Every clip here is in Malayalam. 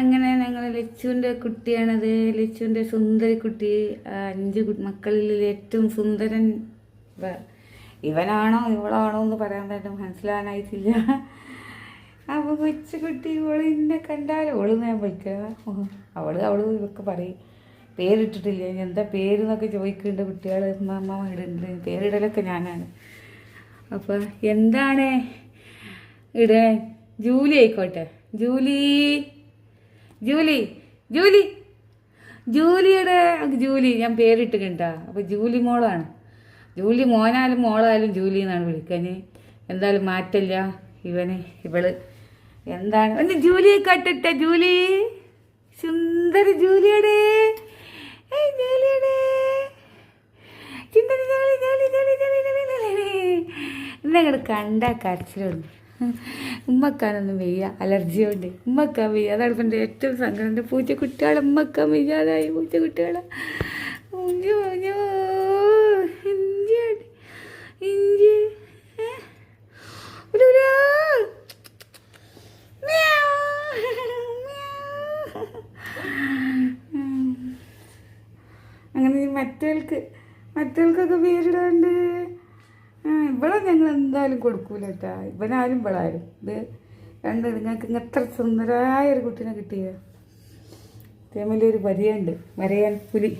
അങ്ങനെ ഞങ്ങൾ ലച്ചുവിന്റെ കുട്ടിയാണത്. ലച്ചുവിന്റെ സുന്ദരി കുട്ടി അഞ്ച് മക്കളിൽ ഏറ്റവും സുന്ദരൻ ഇവനാണോ ഇവളാണോ എന്ന് പറയാൻ തന്നെ മനസ്സിലാകാനായിട്ടില്ല അപ്പോൾ കൊച്ചുകുട്ടി ഇവൾ എന്നെ കണ്ടാലും ഓൾ ഞാൻ വിളിക്കുക അവൾ അവൾ ഇവക്ക് പറയും. പേരിട്ടിട്ടില്ല. എന്താ പേര് എന്നൊക്കെ ചോദിക്കുന്നുണ്ട് കുട്ടികൾ അമ്മ അമ്മ ഇടുന്നുണ്ട് പേരിടലൊക്കെ ഞാനാണ്. അപ്പോൾ എന്താണ് ഇടേ? ജൂലി ആയിക്കോട്ടെ. Julie Julie Julie. ജൂലിയുടെ ജൂലി ഞാൻ പേരിട്ട് കണ്ട. അപ്പോൾ ജൂലി മോളാണ്. ജൂലി മോനായാലും മോളായാലും ജൂലി എന്നാണ് വിളിക്കാൻ. എന്തായാലും മാറ്റല്ല ഇവന് ഇവൾ. എന്താണ്? ഒന്ന് ജൂലി കട്ടിട്ട ജൂലി. സുന്ദര ജൂലിയുടെ. ജൂലിയുടെ. ചിന്തന ജോലി കണ്ട കരച്ചിലുണ്ട് ഉമ്മക്കാനൊന്നും വയ്യ അലർജി ഉണ്ട്. ഉമ്മക്കാൻ വയ്യ. അതാണ് ഇപ്പം എന്റെ ഏറ്റവും സങ്കടം. എന്റെ പൂച്ചക്കുട്ടികളെ ഉമ്മക്കാൻ വയ്യാതായി. പൂച്ച കുട്ടികളെ. ഇഞ്ചി ഇഞ്ചി. അങ്ങനെ മറ്റേൾക്ക് മറ്റേൾക്കൊക്കെ പേരിടാണ്ട് ഇവിടെ ഞങ്ങൾ എന്തായാലും കൊടുക്കൂല കേട്ടാ ഇവനാരും ഇവളാരും. ഇത് രണ്ട് നിങ്ങൾക്ക് എത്ര സുന്ദരമായ ഒരു കുട്ടീനെ കിട്ടിയ. തേമലി ഒരു വരിയുണ്ട്. വരയാൻ പുലി.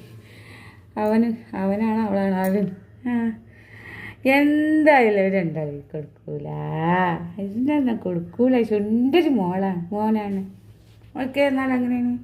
അവന് അവനാണ് അവളാണ്. അവൻ എന്തായാലും അവർ അവരുണ്ടാവും കൊടുക്കൂല. എന്താ കൊടുക്കൂല. ചുണ്ടൊരു മോളാണ് മോനാണ്. ഓക്കെ എന്നാൽ അങ്ങനെയാണ്.